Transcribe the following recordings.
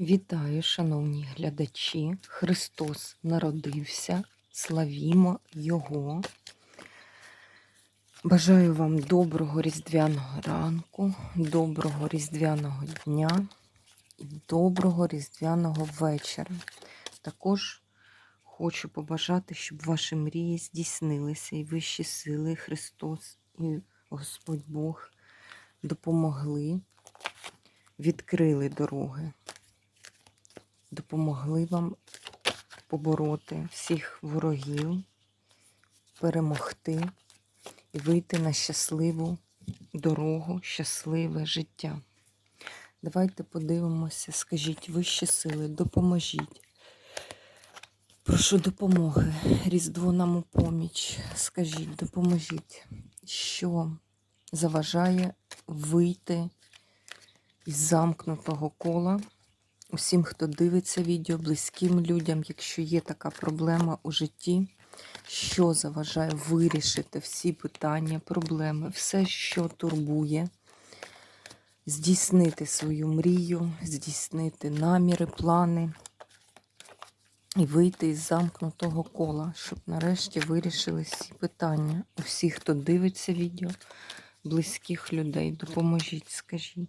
Вітаю, шановні глядачі! Христос народився, славімо Його. Бажаю вам доброго різдвяного ранку, доброго різдвяного дня і доброго різдвяного вечора. Також хочу побажати, щоб ваші мрії здійснилися і вищі сили Христос і Господь Бог допомогли, відкрили дороги допомогли вам побороти всіх ворогів, перемогти і вийти на щасливу дорогу, щасливе життя. Давайте подивимося, скажіть вищі сили, допоможіть. Прошу допомоги, Різдво нам у поміч. Скажіть, допоможіть, що заважає вийти із замкнутого кола усім, хто дивиться відео, близьким людям, якщо є така проблема у житті, що заважає вирішити всі питання, проблеми, все, що турбує, здійснити свою мрію, здійснити наміри, плани і вийти із замкнутого кола, щоб нарешті вирішили всі питання. У всіх, хто дивиться відео, близьких людей, допоможіть, скажіть.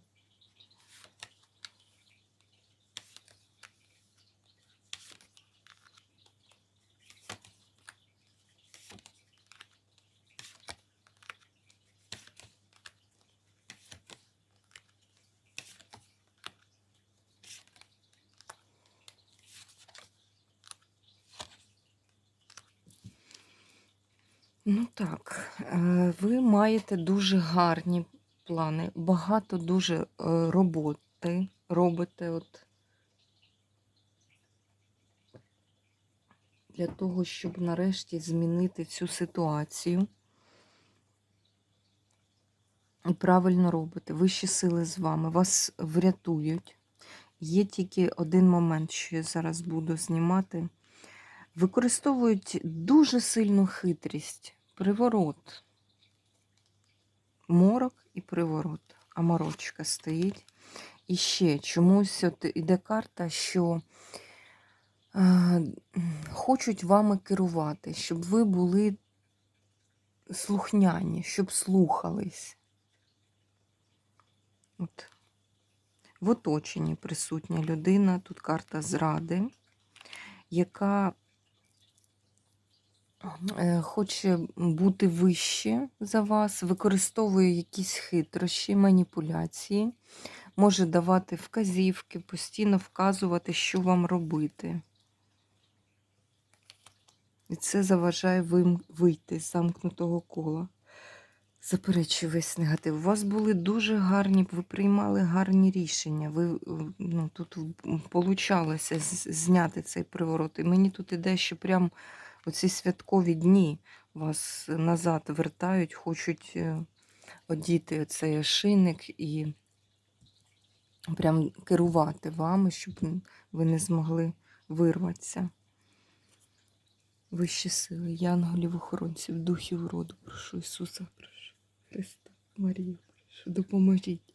Ну так, е, ви маєте дуже гарні плани, багато дуже е, роботи робите от для того, щоб нарешті змінити цю ситуацію. І правильно робите. Вищі сили з вами, вас врятують. Є тільки один момент, що я зараз буду знімати використовують дуже сильну хитрість, приворот, морок і приворот, а морочка стоїть. І ще чомусь от іде карта, що е, хочуть вами керувати, щоб ви були слухняні, щоб слухались. От. В оточенні присутня людина, тут карта зради, яка хоче бути вище за вас, використовує якісь хитрощі, маніпуляції, може давати вказівки, постійно вказувати, що вам робити. І це заважає вийти з замкнутого кола. Заперечую весь негатив. У вас були дуже гарні, ви приймали гарні рішення. Ви ну, Тут получалося зняти цей приворот. І мені тут іде, що прям оці святкові дні вас назад вертають, хочуть е, одіти цей ошейник і прям керувати вами, щоб ви не змогли вирватися. Вищі сили, янголів, охоронців, духів роду, прошу Ісуса, прошу Христа, Марію, прошу, допоможіть.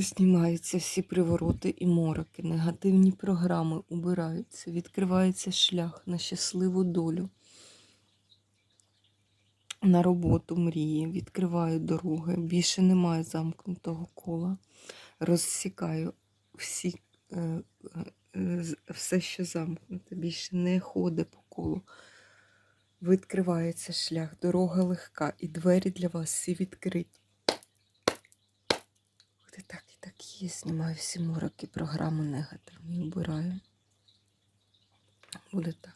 Знімаються всі привороти і мороки, негативні програми убираються, відкривається шлях на щасливу долю. На роботу мрії, відкриваю дороги, більше немає замкнутого кола. Розсікаю всі, е, е, все, що замкнуте, більше не ходить по колу. Відкривається шлях, дорога легка, і двері для вас всі відкриті. Так, є. Знімаю всі мороки, програму негативні обираю. Буде так.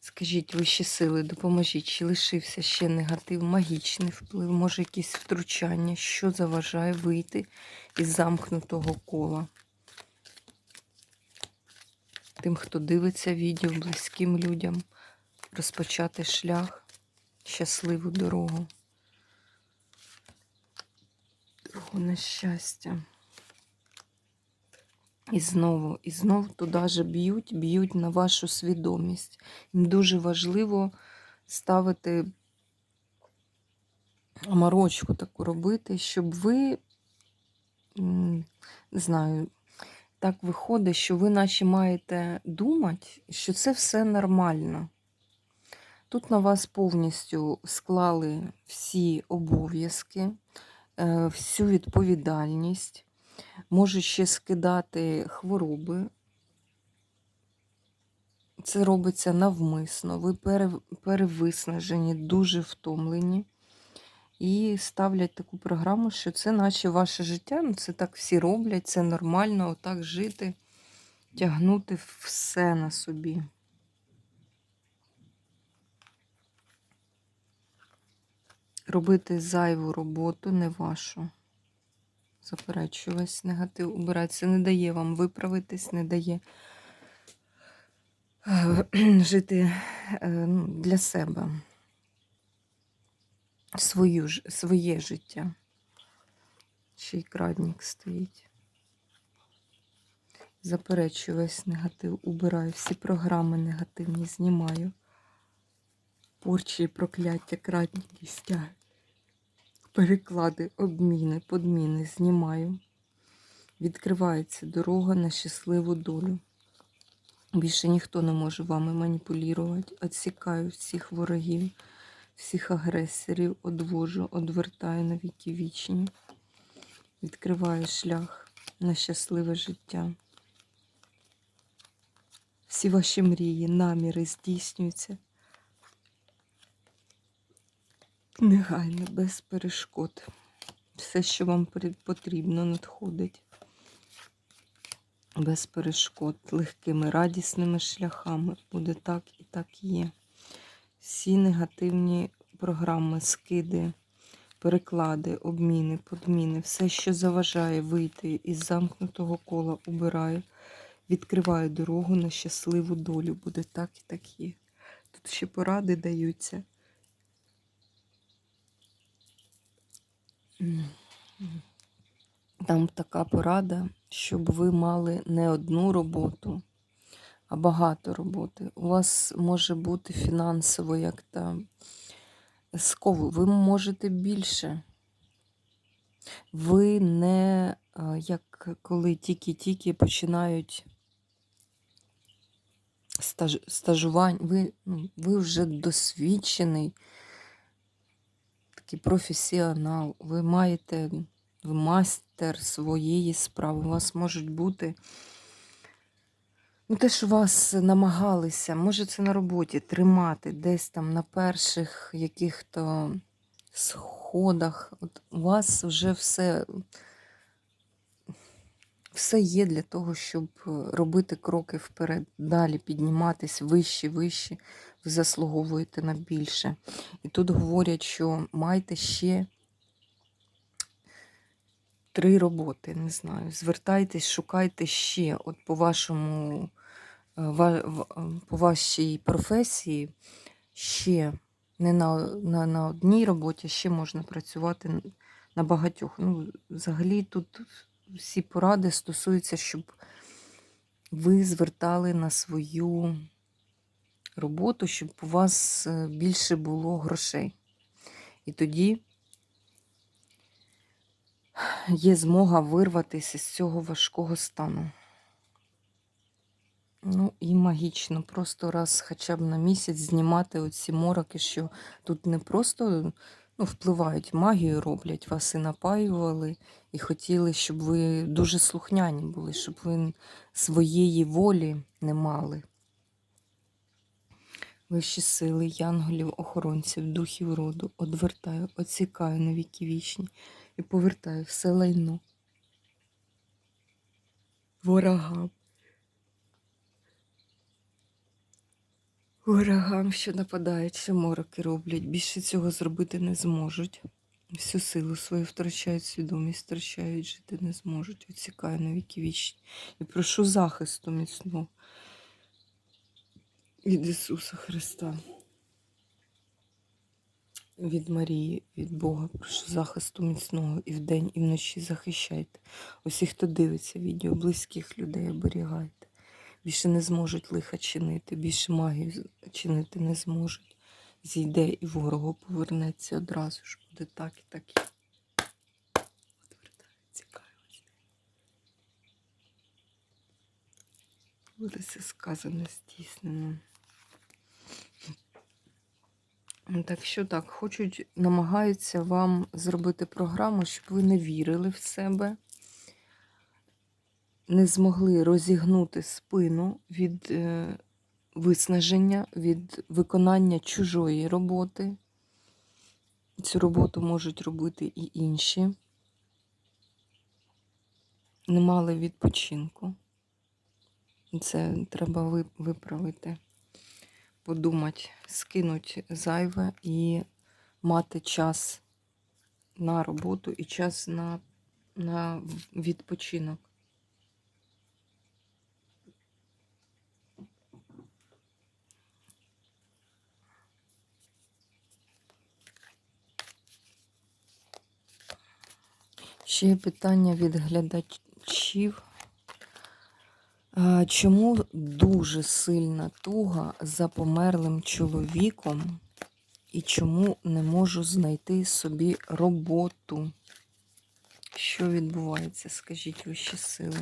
Скажіть вищі сили, допоможіть, чи лишився ще негатив, магічний вплив, може якісь втручання, що заважає вийти із замкнутого кола. Тим, хто дивиться відео, близьким людям, розпочати шлях, щасливу дорогу дорогу на щастя. І знову, і знову туди же б'ють, б'ють на вашу свідомість. Їм дуже важливо ставити морочку таку робити, щоб ви не знаю, так виходить, що ви наче маєте думати, що це все нормально. Тут на вас повністю склали всі обов'язки, е, всю відповідальність, можуть ще скидати хвороби. Це робиться навмисно, ви перевиснажені, дуже втомлені. І ставлять таку програму, що це наче ваше життя, ну це так всі роблять, це нормально, отак жити, тягнути все на собі. Робити зайву роботу, не вашу. Заперечую весь негатив убирати. Це не дає вам виправитись, не дає е, жити е, ну, для себе свою, своє життя. Ще й крадник стоїть. Заперечую весь негатив, убираю, всі програми негативні знімаю. Порчі, прокляття, крадники стягаю. Переклади, обміни, подміни знімаю. Відкривається дорога на щасливу долю. Більше ніхто не може вами маніпулювати. Отсікаю всіх ворогів, всіх агресорів, одвожу, одвертаю на віки вічні. Відкриваю шлях на щасливе життя. Всі ваші мрії, наміри здійснюються. Негайно, без перешкод. Все, що вам потрібно, надходить. Без перешкод, легкими, радісними шляхами. Буде так і так є. Всі негативні програми, скиди, переклади, обміни, подміни, все, що заважає вийти із замкнутого кола, убираю. Відкриваю дорогу на щасливу долю. Буде так і так є. Тут ще поради даються. Там така порада, щоб ви мали не одну роботу, а багато роботи. У вас може бути фінансово як там скову. Ви можете більше. Ви не як коли тільки-тільки починають стаж, стажувань, ви, ну, ви вже досвідчений такий професіонал. Ви маєте ви мастер своєї справи. У вас можуть бути. Ну, те, що вас намагалися, може, це на роботі тримати десь там на перших яких-то сходах. От у вас вже все, все є для того, щоб робити кроки вперед, далі підніматись вище, вище. Ви заслуговуєте на більше. І тут говорять, що майте ще три роботи, не знаю. Звертайтесь, шукайте ще, от по вашому, е, е, по вашій професії ще не на, на, на одній роботі, ще можна працювати на багатьох. Ну, взагалі тут всі поради стосуються, щоб ви звертали на свою роботу, щоб у вас е, більше було грошей. І тоді є змога вирватися з цього важкого стану. Ну і магічно, просто раз хоча б на місяць знімати оці мороки, що тут не просто ну, впливають, магію роблять, вас і напаювали, і хотіли, щоб ви дуже слухняні були, щоб ви своєї волі не мали. Вищі сили, янголів, охоронців, духів роду, одвертаю, оцікаю на віки вічні і повертаю все лайно. Ворогам. Ворогам, що нападають, що мороки роблять, більше цього зробити не зможуть. Всю силу свою втрачають свідомість, втрачають, жити не зможуть. Оцікаю на віки вічні. І прошу захисту міцного від Ісуса Христа. Від Марії, від Бога, прошу захисту міцного і вдень, і вночі захищайте. Усіх, хто дивиться відео, близьких людей оберігайте. Більше не зможуть лиха чинити, більше магію чинити не зможуть. Зійде і ворогу повернеться одразу ж. Буде так і так. і. Отвертаю, цікаво. буде все сказано, здійснено. Так що так, хочуть, намагаються вам зробити програму, щоб ви не вірили в себе, не змогли розігнути спину від е, виснаження, від виконання чужої роботи. Цю роботу можуть робити і інші. Не мали відпочинку. Це треба виправити, подумати, скинути зайве і мати час на роботу і час на, на відпочинок. Ще є питання від глядачів. А, Чому дуже сильна туга за померлим чоловіком і чому не можу знайти собі роботу? Що відбувається, скажіть вищі сили?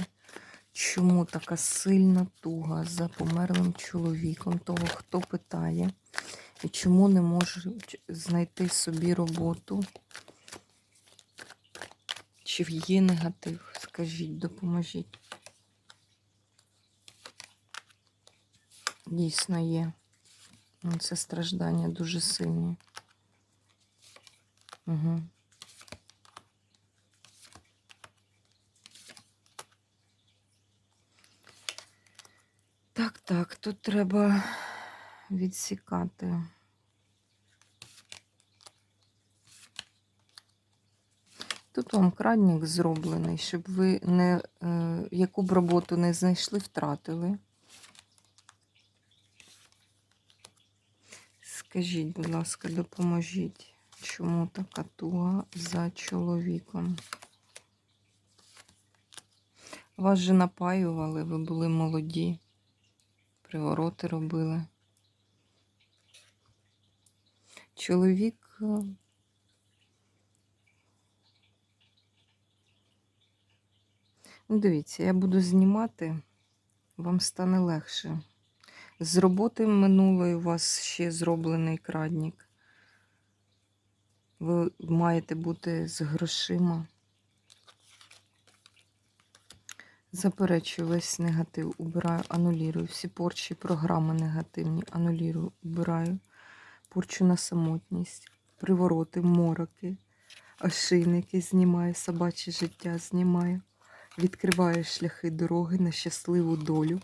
Чому така сильна туга за померлим чоловіком, того, хто питає, і чому не можуть знайти собі роботу? Чи є негатив? Скажіть, допоможіть. Дійсно є. Ну, Це страждання дуже сильні. Угу. Так, так, тут треба відсікати. Тут вам крадник зроблений, щоб ви не, е, яку б роботу не знайшли, втратили. Скажіть, будь ласка, допоможіть, чому така туга за чоловіком? Вас же напаювали, ви були молоді, привороти робили. Чоловік. е, Ну, дивіться, я буду знімати, вам стане легше. З роботи минулої у вас ще зроблений крадник. Ви маєте бути з грошима. Заперечую весь негатив, убираю, анулірую. Всі порчі, програми негативні, анулірую, убираю. Порчу на самотність, привороти, мороки, ошейники знімаю, собаче життя знімаю. Відкриваю шляхи дороги на щасливу долю.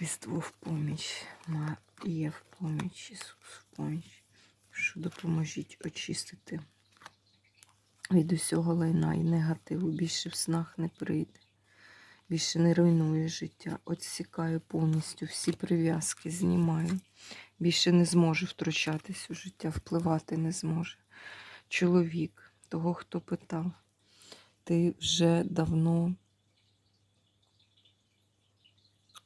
Різдво в поміч, Марія в поміч, Ісус в поміч. Що допоможіть очистити від усього лайна і негативу. Більше в снах не прийде. Більше не руйнує життя. Отсікаю повністю всі прив'язки, знімаю. Більше не зможе втручатись у життя, впливати не зможе. Чоловік, того, хто питав, ти вже давно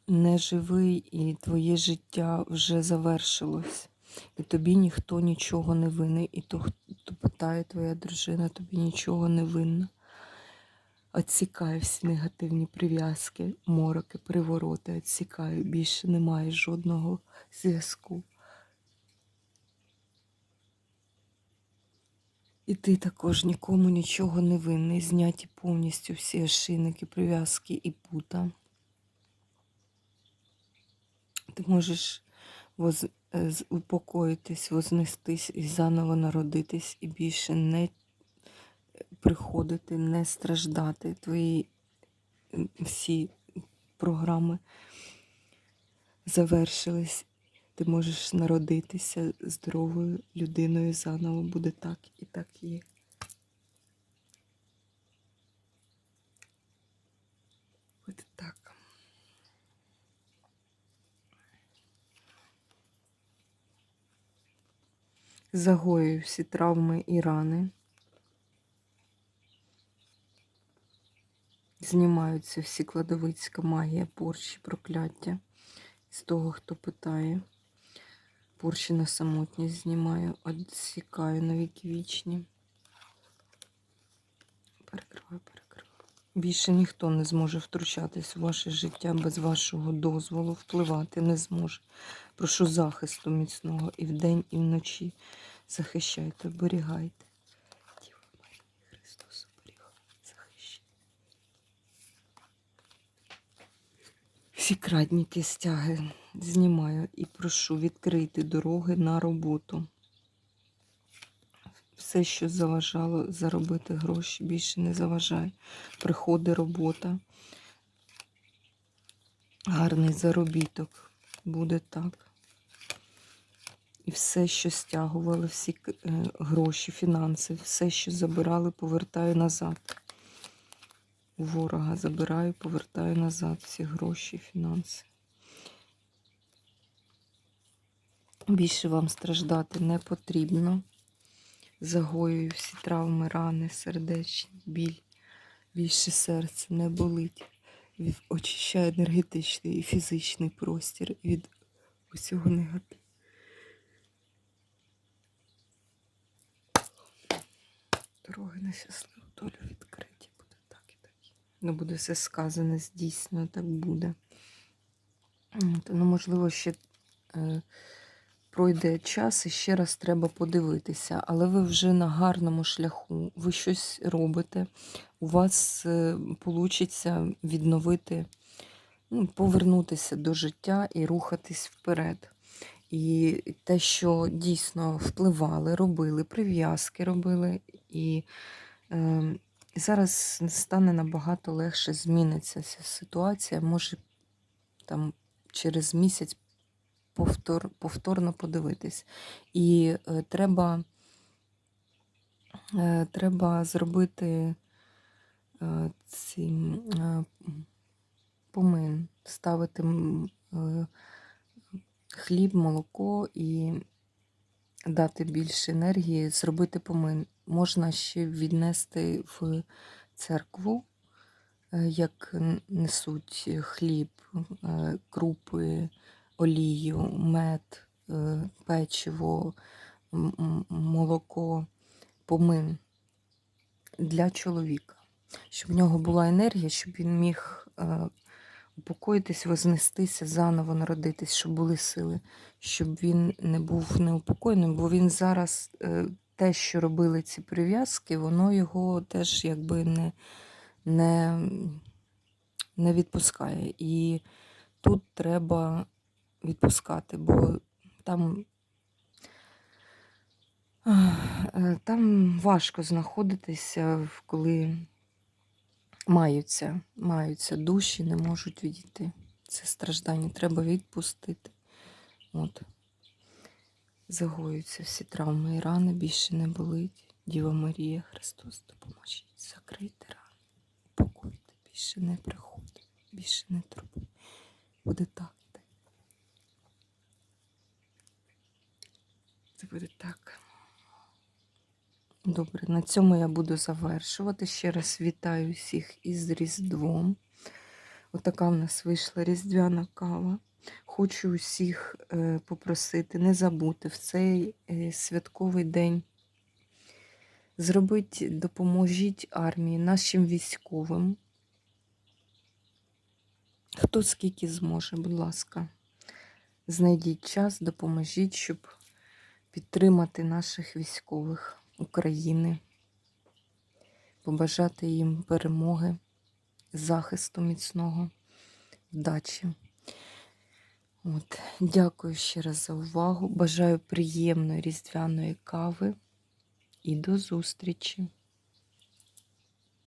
не живий, і твоє життя вже завершилось. І тобі ніхто нічого не винний. І то, хто питає твоя дружина, тобі нічого не винна. Отсікаю всі негативні прив'язки, мороки, привороти, отсікаю. Більше немає жодного зв'язку. І ти також нікому нічого не винний. Зняті повністю всі ошейники, прив'язки і пута. Ти можеш воз... е, упокоїтись, вознестись і заново народитись, і більше не приходити, не страждати. Твої всі програми завершились. Ти можеш народитися здоровою людиною заново. Буде так і так є. От так. Загоюю всі травми і рани. Знімаються всі кладовицька магія, порчі, прокляття. З того, хто питає. Порчі на самотність знімаю, відсікаю на віки вічні. Більше ніхто не зможе втручатись у ваше життя без вашого дозволу, впливати не зможе. Прошу захисту міцного і вдень, і вночі. Захищайте, оберігайте. Діва Марія, Христос оберігає, захищає. Всі крадніки стяги знімаю і прошу відкрити дороги на роботу. Все, що заважало заробити гроші, більше не заважає. Приходить робота. Гарний заробіток. Буде так. І все, що стягували, всі е, гроші, фінанси, все, що забирали, повертаю назад. У ворога забираю, повертаю назад всі гроші, фінанси. Більше вам страждати не потрібно. Загоюю всі травми, рани, сердечні, біль. Більше серце не болить. Від- Очищаю енергетичний і фізичний простір від усього негативу. Дороги на щасливу долю відкриті. Буде так і так. Ну, буде все сказане, здійснено, так буде. Ну, можливо, ще е, пройде час і ще раз треба подивитися, але ви вже на гарному шляху, ви щось робите, у вас вийде відновити, ну, повернутися до життя і рухатись вперед. І те, що дійсно впливали, робили, прив'язки робили, і е, зараз стане набагато легше зміниться ця ситуація. Може, там через місяць повтор, повторно подивитись. І е, треба, е, треба зробити е, ці е, помин, ставити е, хліб, молоко і дати більше енергії, зробити помин. Можна ще віднести в церкву, е, як несуть хліб, е, крупи, олію, мед, е, печиво, молоко, помин для чоловіка, щоб в нього була енергія, щоб він міг е, упокоїтись, вознестися, заново народитись, щоб були сили, щоб він не був неупокоєним, бо він зараз е, те, що робили ці прив'язки, воно його теж якби не, не, не відпускає. І тут треба відпускати, бо там. е, Там важко знаходитися, коли маються, маються душі, не можуть відійти. Це страждання треба відпустити. От. Загоюються всі травми і рани, більше не болить. Діва Марія, Христос, допоможіть, закрийте рани, упокойте, більше не приходить, більше не турбуй. Буде так. і так. Це буде так. Добре, на цьому я буду завершувати. Ще раз вітаю всіх із Різдвом. Отака в нас вийшла різдвяна кава. Хочу усіх е, попросити не забути в цей е, святковий день. Зробіть, допоможіть армії, нашим військовим. Хто скільки зможе, будь ласка, знайдіть час, допоможіть, щоб підтримати наших військових України, побажати їм перемоги, захисту міцного, вдачі. От. Дякую ще раз за увагу. Бажаю приємної різдвяної кави і до зустрічі!